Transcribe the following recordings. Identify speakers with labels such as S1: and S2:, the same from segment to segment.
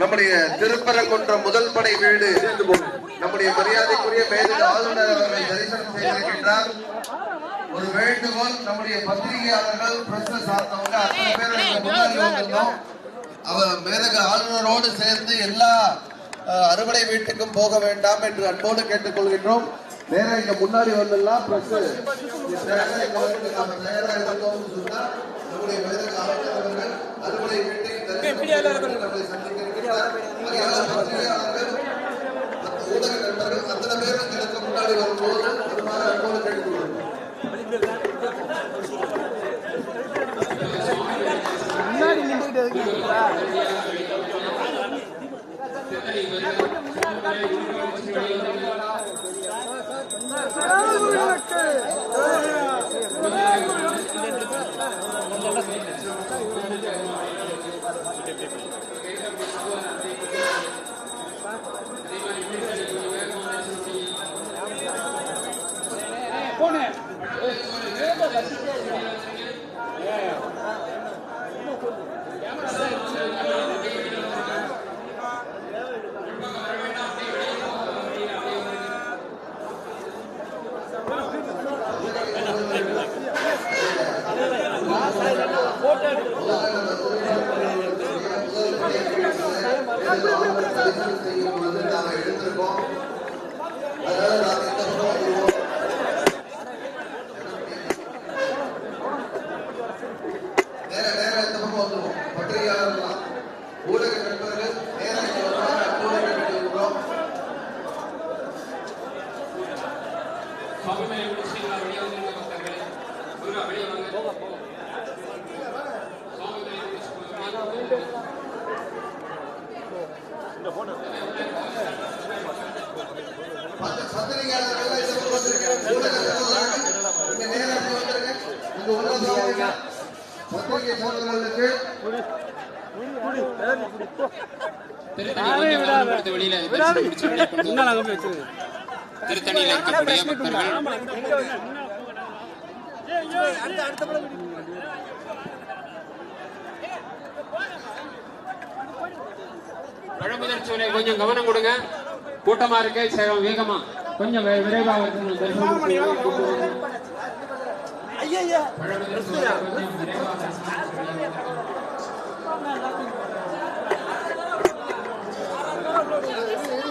S1: நம்முடைய திருப்பரங்குன்ற முதல் படை வீடு. நம்முடைய மரியாதைக்குரிய மேலும் ஆளுநர் அவர்களை தரிசனம் செய்திருக்கின்றார். ஒரு வேண்டுகோள் நம்முடைய பத்திரிகையாளர்கள் பிரஸ் சார்ந்தவங்க அத்தனை பேர் முன்னாடி வந்திருந்தோம். அவர் மேலக ஆளுநரோடு சேர்ந்து எல்லா அறுவடை வீட்டுக்கும் போக வேண்டாம் என்று அன்போடு கேட்டுக்கொள்கின்றோம். நேரம் இங்க முன்னாடி வந்துடலாம் பிளஸ் நம்முடைய மேதக ஆளுநர் அவர்கள் அறுவடை வீட்டை சந்திக்க ஊடக நண்பர்கள் அத்தனை பேரும் எனக்கு முன்னாடி வரும்போது வருமாறு அன்போடு கேட்டுக்கொள்கிறோம் செய்யும் வந்து நாம எடுத்திருக்கோம் அதனால நாம இந்த பக்கம் வந்துருவோம் நேர நேர இந்த பக்கம் வந்துருவோம் பத்திரிகையாளர்கள்லாம் ஊடக நண்பர்கள் நேர இங்க வருவாங்க அன்போடு கேட்டுக்கொள்கிறோம் பத்த- பத்திரிகையாளர்கள் இந்த பக்கம் வந்திருக்காங்க இங்க இங்க உள்ளவங்க பத்திரிகை
S2: கொடுத்து வெளியில தரிசனம் முடிச்சு வெளியே கொண்டு வாங்க. திருத்தணியில இருக்கக்கூடிய பக்தர்கள் பழமுதல் சோலை கொஞ்சம் கவனம் கொடுங்க. கூட்டமா இருக்கு வேகமா. கொஞ்சம் வி- விரைவா வரணும் தரிசனம் முடிச்சு வெளியே கொண்டு வாங்க. பழமுதல் சோலை கொஞ்சம் விரைவா தரிசனம்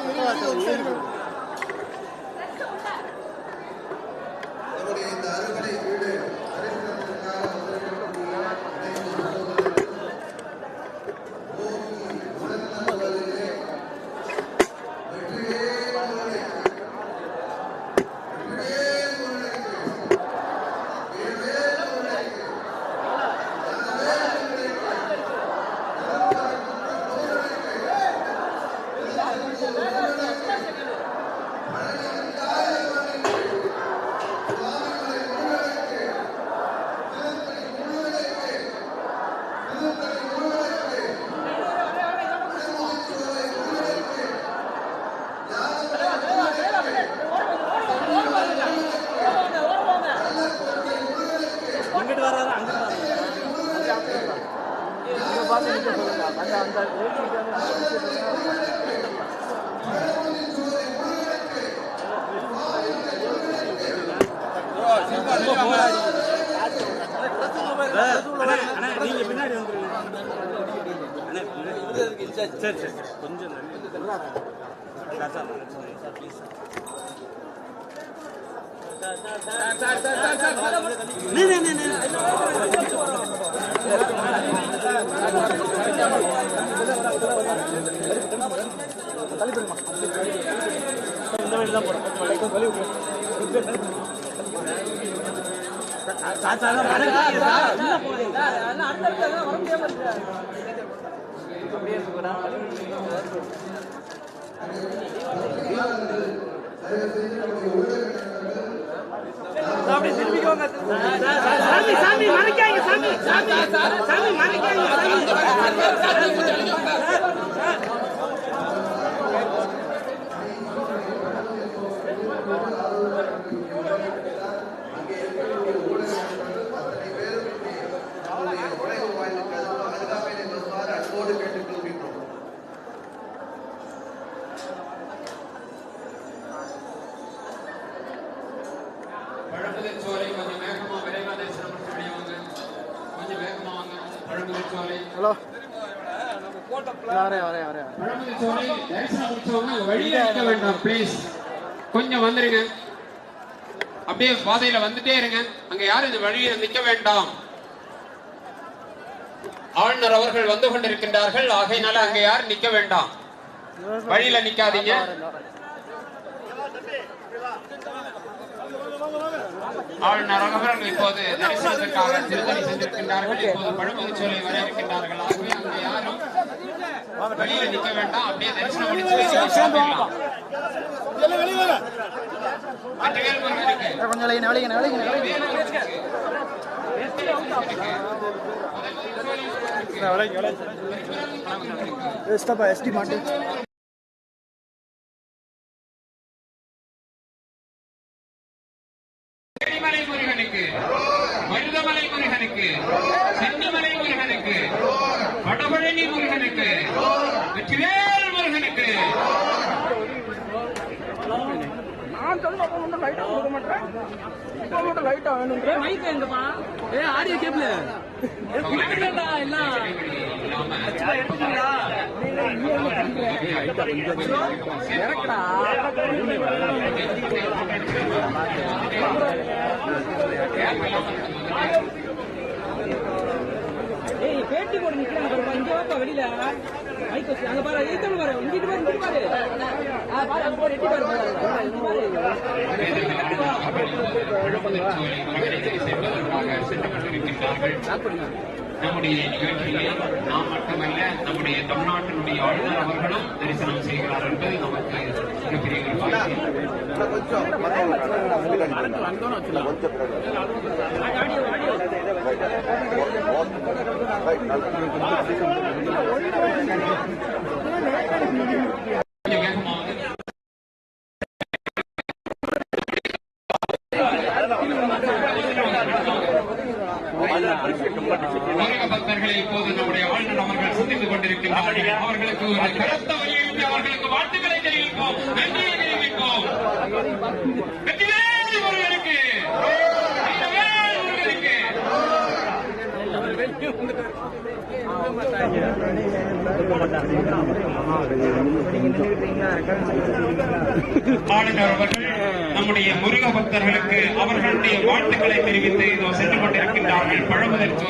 S2: முடிச்சு வெளியே வரணும்.
S1: நம்முடைய இந்த அறுவடை வீடு தரிசனத்திற்காக வந்திருக்கக்கூடிய அனைத்து சகோதரர்களும் ஓங்கி உலக நலனிலே வெற்றியே முருகனுக்கு. வெற்றியே முருகனுக்கு. வீரவே முருகனுக்கு. ஞானவே முருகனுக்கு. நிரந்தரமற்ற முருகனுக்கு. நிரந்தரமற்ற முருகனுக்கு. பழனி அந்தாய முருகனுக்கு. சுவாமிமலை முருகனுக்கு. திருத்தணி முருகனுக்கு. திருத்தணி முருகனுக்கு. திருமுகச்சோலை முருகனுக்கு. ஞானமலை முருகனுக்கு.
S3: இங்கிட்டு வராது அங்கிட்டு வராது இங்க பார்த்து நிக்க சொல்லுங்க அந்த அந்த நீங்க பின்னாடி வந்துருங்க சரி சரி கொஞ்சம் நீ நீ நீ நீ இந்த வழி தான் போறோம் அப்படி திரும்பிக்கோங்க சாமி சாமி மறைக்காங்க சாமி சாமி சாமி. மறைக்காங்க வரேன் வரேன் வரேன்.
S2: பழமுதிர் சோலை தரிசனம் முடிச்சவங்க அங்க வழியில நிக்க வேண்டாம் ப்ளீஸ் கொஞ்சம் வந்துருங்க. அப்படியே பாதையில வந்துட்டே இருங்க. அங்க யாரும் இந்த வழியில நிக்க வேண்டாம். ஆளுநர் அவர்கள் வந்து கொண்டிருக்கின்றார்கள். ஆகையினால அங்க யாரும் நிக்க வேண்டாம். வழியில நிக்காதீங்க. ஆளுநர் அவர்கள் இப்போது தரிசனத்திற்காக திருத்தணி சென்றிருக்கின்றார்கள். இப்போது பழமுதிர் சோலை வர இருக்கின்றார்கள் ஆகவே அங்க யாரும் வெளியில நிக்க வேண்டாம் அப்படியே தரிசனம் முடிச்சு
S3: கொஞ்சம் விளையின விளையின விளையின விளையின ஸ்டாப்பா எஸ்டி மாட்டு
S2: செடிமலை முருகனுக்கு மருதமலை முருகனுக்கு சென்னிமலை முருகனுக்கு வடபழனி முருகனுக்கு வெற்றிவேல் முருகனுக்கு
S3: நான் சொல்ல மட்டும் லைட்டா கொடுக்க மாட்டேன். இப்போ மட்டும் லைட்டா வேணுன்ற மைக் எங்கப்பா? ஏ ஆடியோ கேப்ல ஏ குடுக்கறடா எல்லாம்? இறக்குடா. ஏய் பேட்டி போட்டு நிக்கிறாங்க வாப்பா வெளியில மைக் வச்சு அங்க பாரு ஏத்தணும் பாரு இங்கிட்டு பாரு இங்கிட்டு பாரு பாரு அங்க போய் எட்டி பாரு
S2: நம்முடைய நிகழ்ச்சியிலே நாம் மட்டுமல்ல நம்முடைய தமிழ்நாட்டினுடைய ஆளுநர் அவர்களும் தரிசனம் செய்கிறார் என்பது நமக்கு மிகப்பெரிய ஒரு பாக்கியம் பக்தர்களை இப்போது நம்முடைய ஆளுநர் அவர்கள் சந்தித்துக் கொண்டிருக்கின்றார்கள் அவர்களுக்கு ஒரு கருத்த வலியுறுத்தி அவர்களுக்கு வாழ்த்துக்களை தெரிவிப்போம். நன்றியை தெரிவிப்போம் வெற்றிவேல் முருகனுக்கு வெற்றிவேல் முருகனுக்கு ஆளுநர் அவர்கள் நம்முடைய முருக பக்தர்களுக்கு அவர்களுடைய வாழ்த்துக்களை தெரிவித்து இதோ சென்று கொண்டிருக்கின்றார்கள். பழமுதல்